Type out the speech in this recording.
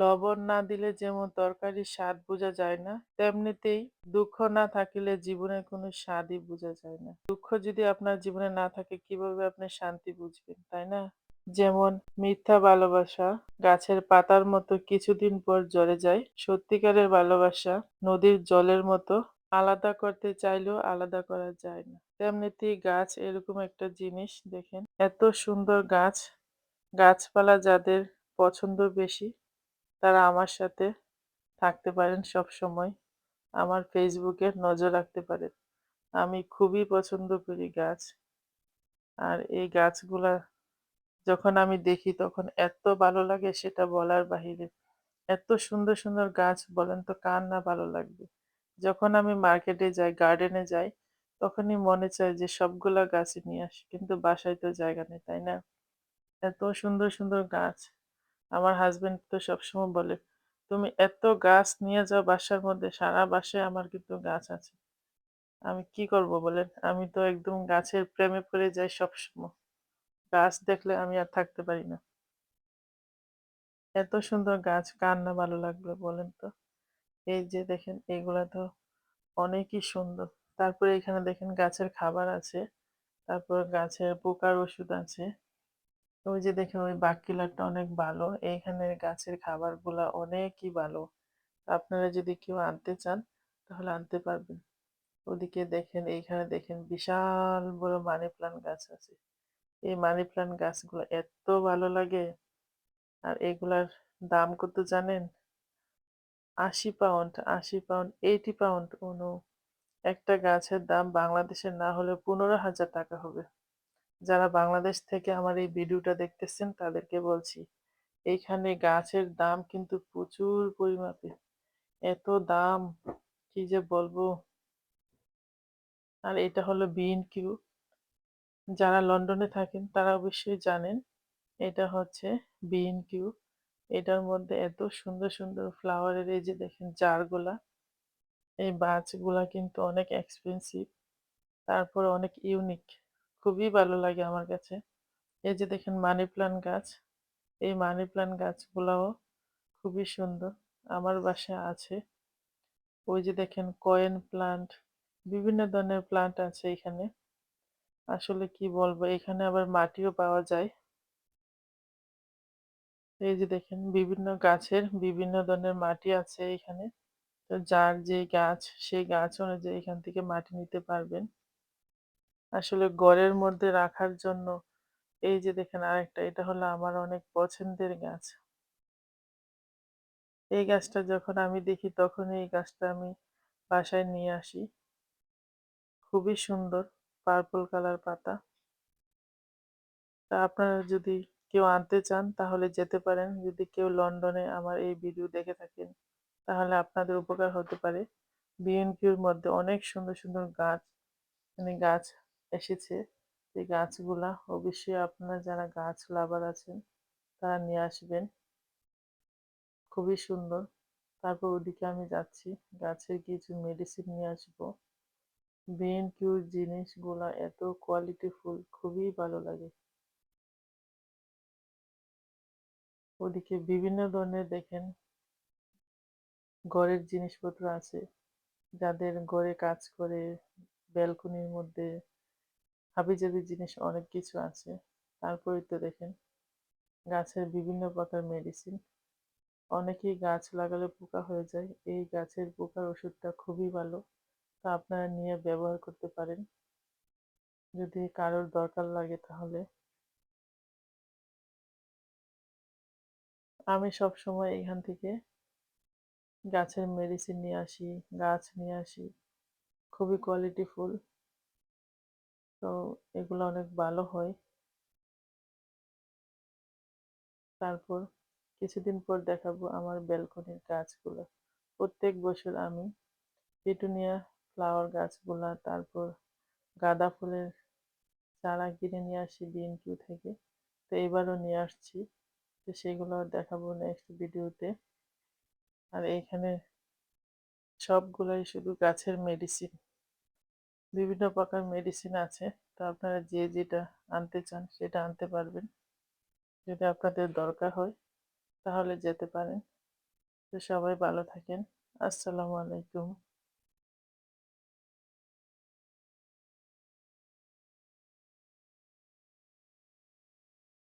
লবণ না দিলে যেমন তরকারির স্বাদ বোঝা যায় না, তেমনিতেই দুঃখ না থাকিলে জীবনের কোনো স্বাদই বোঝা যায় না। দুঃখ যদি আপনার জীবনে না থাকে কীভাবে আপনি শান্তি বুঝবেন, তাই না? যেমন মিথ্যা ভালোবাসা গাছের পাতার মতো কিছুদিন পর ঝরে যায়, সত্যিকারের ভালোবাসা নদীর জলের মতো আলাদা করতে চাইলেও আলাদা করা যায় না। তেমনিতেই গাছ এরকম একটা জিনিস দেখেন, এত সুন্দর গাছ, গাছপালা যাদের পছন্দ বেশি তারা আমার সাথে থাকতে পারেন সব সময়। আমার ফেসবুকে নজর রাখতে পারেন। আমি খুবই পছন্দ করি গাছ। আর এই গাছগুলা যখন আমি দেখি তখন এত ভালো লাগে সেটা বলার বাহিরে। এত সুন্দর, সুন্দর গাছ বলেন তো কার না ভালো লাগবে? যখন আমি মার্কেটে যাই, গার্ডেনে যাই, তখনই মনে চায় যে সবগুলা গাছ নিয়ে আসি। কিন্তু বাসায় তো জায়গা নেই, তাই না? এত সুন্দর, সুন্দর গাছ। আমার হাজবেন্ড তো সবসময় বলে, "তুমি এত গাছ নিয়ে যাও বাসার মধ্যে, সারা বাসায় আমার কিন্তু গাছ আছে।" আমি কি করব বলেন? আমি তো একদম গাছের প্রেমে পড়ে যাই সবসময়। গাছ দেখলে আমি আর থাকতে পারি না। এত সুন্দর গাছ কার না ভালো লাগবে বলেন তো? এই যে দেখেন এগুলা তো অনেকই সুন্দর। তারপরে এখানে দেখেন গাছের খাবার আছে। তারপর গাছের পোকার ওষুধ আছে। ওই যে দেখেন ওই বাককিলারটা অনেক ভালো। এইখানে গাছের খাবারগুলা অনেকই ভালো। আপনারা যদি কেউ আনতে চান তাহলে আনতে পারবেন। ওদিকে দেখেন এইখানে দেখেন বিশাল বড় মানি প্লান্ট গাছ আছে। এই মানি প্লান্ট গাছগুলো এত ভালো লাগে। আর এগুলার দাম কত জানেন? ৮০ pound, ৮০ pound, ৮০ pound oh no! একটা গাছের দাম বাংলাদেশের না হলে ৳১৫,০০০ হবে। যারা বাংলাদেশ থেকে আমার এই ভিডিওটা দেখতেছেন তাদেরকে বলছি, এইখানে গাছের দাম কিন্তু প্রচুর পরিমাপে। এত দাম কি যে বলব! আর এটা হলো B&Q যারা লন্ডনে থাকেন তারা অবশ্যই জানেন। এটা হচ্ছে B&Q এটার মধ্যে এত সুন্দর, সুন্দর ফ্লাওয়ারের এই যে দেখেন জারগুলা, এই বাচগুলা কিন্তু অনেক এক্সপেন্সিভ তারপর অনেক ইউনিক। খুবই ভালো লাগে আমার কাছে। এই যে দেখেন মানি প্লান্ট গাছ, এই মানি প্লান্ট গাছগুলাও খুবই সুন্দর। আমার বাসায় আছে। ওই যে দেখেন কয়েন প্লান্ট, বিভিন্ন ধরনের প্লান্ট আছে এখানে। আসলে কি বলব এখানে আবার মাটিও পাওয়া যায়। এই যে দেখেন বিভিন্ন গাছের বিভিন্ন ধরনের মাটি আছে এখানে। তো যার যে গাছ সেই গাছ অনুযায়ী এখান থেকে মাটি নিতে পারবেন। আসলে ঘরের মধ্যে রাখার জন্য এই যে দেখেন আরেকটা এটা হলো আমার অনেক পছন্দের গাছ। এই গাছটা যখন আমি দেখি তখন এই গাছটা আমি বাসায় নিয়ে আসি। খুবই সুন্দর পার্পল কালার পাতা। তা আপনারা যদি কেউ আনতে চান তাহলে যেতে পারেন। যদি কেউ লন্ডনে আমার এই ভিডিও দেখে থাকেন তাহলে আপনাদের উপকার হতে পারে। B&Qর মধ্যে অনেক সুন্দর, সুন্দর গাছ মানে গাছ এসেছে। এই গাছগুলা অবশ্যই আপনারা যারা গাছ লাভার আছেন, তারা নিয়ে আসবেন। খুবই সুন্দর। তারপর ওদিকে আমি যাচ্ছি। গাছের কিছু মেডিসিন নিয়ে আসব। B&Qর জিনিসগুলা এত কোয়ালিটিফুল খুবই ভালো লাগে। ওদিকে বিভিন্ন ধরনের দেখেন, ঘরের জিনিসপত্র আছে। যাদের ঘরে কাজ করে, ব্যালকনির মধ্যে হাবিজাবি জিনিস অনেক কিছু আছে। তারপরে তো দেখেন গাছের বিভিন্ন প্রকার মেডিসিন। অনেকেই গাছ লাগালে পোকা হয়ে যায়। এই গাছের পোকার ওষুধটা খুবই ভালো। তা আপনারা নিয়ে ব্যবহার করতে পারেন। যদি কারোর দরকার লাগে তাহলে। আমি সবসময় এখান থেকে গাছের মেডিসিন নিয়ে আসি, গাছ নিয়ে আসি। খুবই কোয়ালিটিফুল। তো এগুলো অনেক ভালো হয়। তারপর কিছুদিন পর দেখাবো আমার ব্যালকনির গাছগুলো। প্রত্যেক বছর আমি পিটুনিয়া ফ্লাওয়ার গাছগুলা, তারপর গাঁদা ফুলের চারা কিনে নিয়ে আসি B&Q থেকে। তো এবারও নিয়ে আসছি। তো সেগুলো দেখাবো নেক্সট ভিডিওতে। আর এইখানে সবগুলোই শুধু গাছের মেডিসিন। বিভিন্ন প্রকার মেডিসিন আছে। তো আপনারা যে যেটা আনতে চান সেটা আনতে পারবেন। যদি আপনাদের দরকার হয়, তাহলে যেতে পারেন। তো সবাই ভালো থাকেন। আসসালামু আলাইকুম।